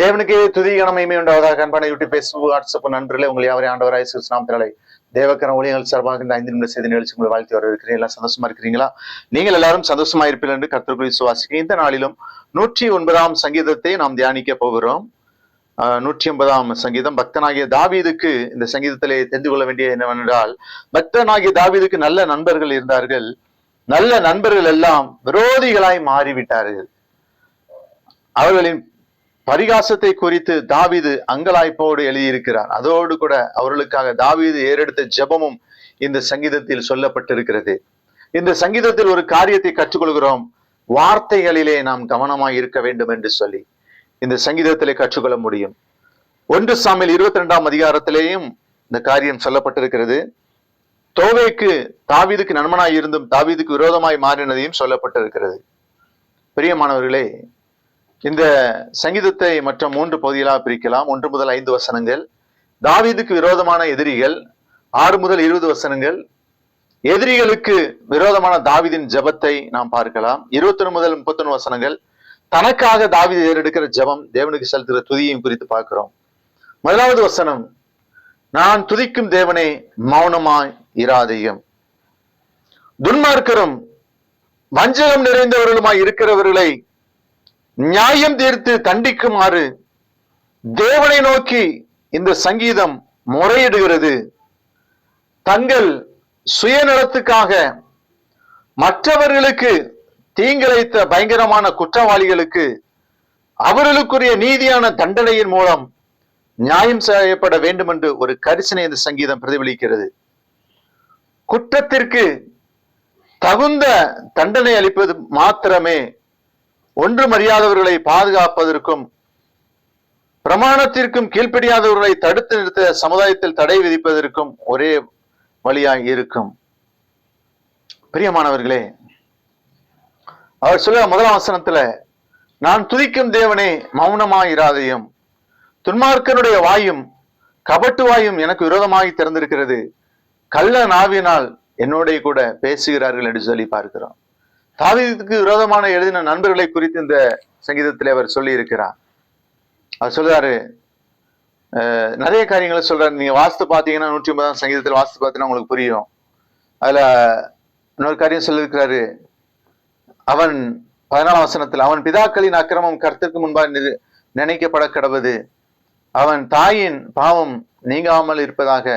தேவனுக்கு துதி கனமையுமே உண்டாவதாக அன்பான யூடியூப் ஃபேஸ்புக் வாட்ஸ்அப் நன்றிலே உங்களை யாவரையும் ஆண்டவராய் நாமத்தினாலே தேவக்கர ஊழியர்கள் சார்பாக இந்த ஐந்து நிமிட செய்தி நிகழ்ச்சி உங்களை வாழ்த்தி வர இருக்கிறேன் எல்லாம் சந்தோஷமா இருக்கிறீங்களா? நீங்கள் எல்லாரும் சந்தோஷமா இருப்பீர்கள் என்று கர்த்தர்குடி சுவாசிக்க இந்த நாளிலும் நூற்றி ஒன்பதாம் சங்கீதத்தை நாம் தியானிக்க போகிறோம். ஆஹ் நூற்றி ஒன்பதாம் சங்கீதம். பக்தனாகிய தாவீதுக்கு இந்த சங்கீதத்திலே தெரிந்து கொள்ள வேண்டிய என்னவென்றால் பக்தனாகிய தாவீதுக்கு நல்ல நண்பர்கள் இருந்தார்கள். நல்ல நண்பர்கள் எல்லாம் விரோதிகளாய் மாறிவிட்டார்கள். அவர்களின் பரிகாசத்தை குறித்து தாவீது அங்கலாய்ப்போடு எழுதியிருக்கிறார். அதோடு கூட அவர்களுக்காக தாவீது ஏறெடுத்த ஜெபமும் இந்த சங்கீதத்தில் சொல்லப்பட்டிருக்கிறது. இந்த சங்கீதத்தில் ஒரு காரியத்தை கற்றுக்கொள்கிறோம். வார்த்தைகளிலே நாம் கவனமாய் இருக்க வேண்டும் என்று சொல்லி இந்த சங்கீதத்திலே கற்றுக்கொள்ள முடியும். ஒன்று சாமியில் இருபத்தி ரெண்டாம் அதிகாரத்திலேயும் இந்த காரியம் சொல்லப்பட்டிருக்கிறது. தோவேக்கு தாவீதுக்கு நண்பனாய் இருந்தும் தாவீதுக்கு விரோதமாய் மாறினதையும் சொல்லப்பட்டிருக்கிறது. பிரியமானவர்களே இந்த சங்கீதத்தை மற்ற மூன்று பகுதிகளாக பிரிக்கலாம். ஒன்று முதல் ஐந்து வசனங்கள். தாவீதுக்கு விரோதமான எதிரிகள் ஆறு முதல் இருபது வசனங்கள். எதிரிகளுக்கு விரோதமான தாவிதின் ஜெபத்தை நாம் பார்க்கலாம். இருபத்தொன்னு முதல் முப்பத்தொன்னு வசனங்கள். தனக்காக தாவிதை ஏறெடுக்கிற ஜெபம் தேவனுக்கு செலுத்துகிற துதியையும் குறித்து பார்க்கிறோம். முதலாவது வசனம் நான் துதிக்கும் தேவனை மௌனமாய் இராதையும். துன்மார்க்கரும் வஞ்சகம் நிறைந்தவர்களுமாய் இருக்கிறவர்களை நியாயம் தீர்த்து தண்டிக்குமாறு தேவனை நோக்கி இந்த சங்கீதம் முறையிடுகிறது. தங்கள் சுயநலத்துக்காக மற்றவர்களுக்கு தீங்கிழைத்த பயங்கரமான குற்றவாளிகளுக்கு அவர்களுக்குரிய நீதியான தண்டனையின் மூலம் நியாயம் செய்யப்பட வேண்டும் என்று ஒரு கரிசனை இந்த சங்கீதம் பிரதிபலிக்கிறது. குற்றத்திற்கு தகுந்த தண்டனை அளிப்பது மாத்திரமே ஒன்றும் அறியாதவர்களை பாதுகாப்பதற்கும் பிரமாணத்திற்கும் கீழ்ப்படியாதவர்களை தடுத்து நிறுத்த சமுதாயத்தில் தடை விதிப்பதற்கும் ஒரே வழியாய் இருக்கும். பிரியமானவர்களே அவர் சொல்ல முதலாம் வசனத்துல நான் துதிக்கும் தேவனே மௌனமாயிராதையும் துன்மார்க்கனுடைய வாயும் கபட்டு வாயும் எனக்கு விரோதமாகி திறந்திருக்கிறது. கள்ள நாவினால் என்னோட கூட பேசுகிறார்கள் என்று சொல்லி பார்க்கிறோம். தாவீதுக்கு விரோதமான எழுதின நண்பர்களை குறித்து இந்த சங்கீதத்தில் அவர் சொல்லி இருக்கிறார் அவர் சொல்றாரு நிறைய காரியங்களை சொல்றாரு. நீங்க வாஸ்து பாத்தீங்கன்னா நூற்றி ஒன்பதாம் சங்கீதத்தில் வாஸ்து பார்த்தீங்கன்னா உங்களுக்கு புரியும். அதுல இன்னொரு காரியம் சொல்லியிருக்கிறாரு. அவன் பதினாலாம் வசனத்தில் அவன் பிதாக்களின் அக்கிரமம் கருத்துக்கு முன்பாக நினைக்கப்பட கடவுது. அவன் தாயின் பாவம் நீங்காமல் இருப்பதாக.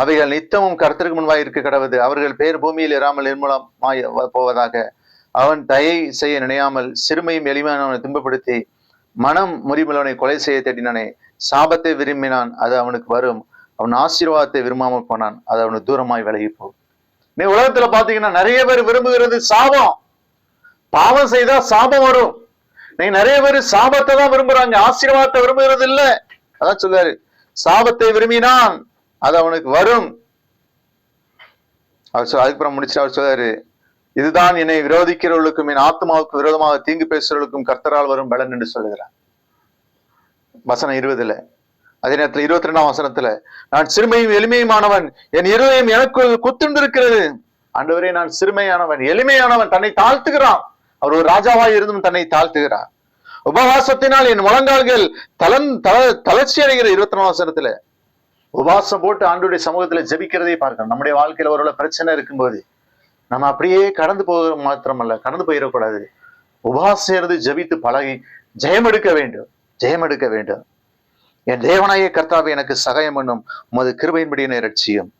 அவைகள் நித்தமும் கருத்திற்கு முன்பாக இருக்க கடவுது. அவர்கள் பேர் பூமியில் இராமல் நிர்மூலமாய் போவதாக. அவன் தயை செய்ய நினையாமல் சிறுமையும் எளிமையானவனை துன்பப்படுத்தி மனம் முறிமுள்ளவனை கொலை செய்ய தேடினானே. சாபத்தை விரும்பினான் அது அவனுக்கு வரும். அவன் ஆசீர்வாதத்தை விரும்பாமல் போனான் அது அவனுக்கு தூரமாய் விலகி போகும் நீ உலகத்துல பாத்தீங்கன்னா நிறைய பேர் விரும்புகிறது சாபம். பாவம் செய்தா சாபம் வரும். நீ நிறைய பேர் சாபத்தை தான் விரும்புறாங்க ஆசீர்வாதத்தை விரும்புகிறது இல்ல. அதான் சொல்றாரு. சாபத்தை விரும்பினான் அது அவனுக்கு வரும். அவர் அதுக்கப்புறம் முடிச்சு அவர் சொல்றாரு இதுதான் என்னை விரோதிக்கிறவர்களுக்கும் என் ஆத்மாவுக்கு விரோதமாக தீங்கு பேசுகிறவர்களுக்கும் கர்த்தரால் வரும் பலன் என்று சொல்லுகிறார். வசனம் இருபதுல அதே நேரத்தில் இருபத்தி ரெண்டாம் வசனத்துல நான் சிறுமையும் எளிமையுமானவன் என் இருதயம் எனக்கு குத்துண்டிருக்கிறது. ஆண்டவரே நான் சிறுமையானவன் எளிமையானவன் தன்னை தாழ்த்துகிறான். அவர் ஒரு ராஜாவாய் இருந்தும் தன்னை தாழ்த்துகிறார். உபவாசத்தினால் என் முழங்கால்கள் தளன் தள தளர்ச்சி அடைகிற இருபத்தி ரெண்டாம் வசனத்துல உபவாசம் போட்டு ஆண்டுடைய சமூகத்துல ஜெபிக்கிறதை பார்க்கணும் நம்முடைய வாழ்க்கையில ஒரு பிரச்சனை இருக்கும்போது நம்ம அப்படியே கடந்து போக மாத்திரமல்ல கடந்து போயிடக்கூடாது. உபவாசம் இருந்து ஜெபித்து பழகி ஜெயம் எடுக்க வேண்டும் ஜெயம் எடுக்க வேண்டும். என் தேவனாய கர்த்தாவை எனக்கு சகாயம் பண்ணும். உமது கிருபையின்படி என்னை ரட்சியும்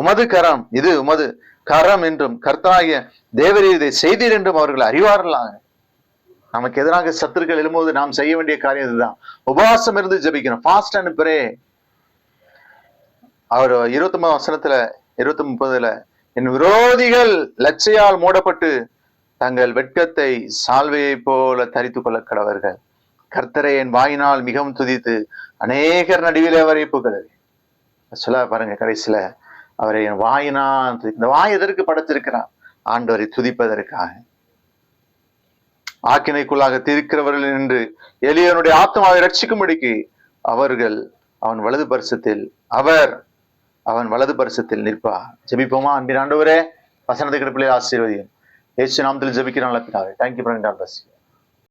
உமது கரம் இது உமது கரம் என்றும் கர்த்தாய தேவரே இதை செய்தீர் என்றும் அவர்கள் அறிவார்களாங்க நமக்கு எதிராக சத்துருக்கள் எழும்போது நாம் செய்ய வேண்டிய காரியம் இதுதான். உபவாசம் இருந்து ஜெபிக்கணும். ஃபாஸ்ட் அண்ட் பிரே அவர் இருபத்தி ஒன்பது வசனத்துல இருபத்தி முப்பதுல என் விரோதிகள் லட்சையால் மூடப்பட்டு தங்கள் வெட்கத்தை சால்வையை போல தரித்து கொள்ள கடவர்கள். கர்த்தரை என் வாயினால் மிகவும் துதித்து அநேகர் நடுவில் அவரை புகழவே. சொல்ல பாருங்க கடைசியில அவரை என் வாயினால் இந்த வாய் எதற்கு படைத்திருக்கிறான் ஆண்டவரை துதிப்பதற்காக. ஆக்கினைக்குள்ளாக தீர்க்கிறவர்கள் என்று எளியவனுடைய ஆத்மாவை ரட்சிக்கும்படிக்கு அவர்கள் அவன் வலது பரிசத்தில் அவர் அவன் வலது பரிசத்தில் நிற்பா. ஜெபிப்போமா அன்பின் ஆண்டவரே? வசனத்தை கிடப்பிலே ஆசீர்வதியும். ஏசு நாமத்தில் ஜெபிக்கிறான் பிதாவே. Thank you front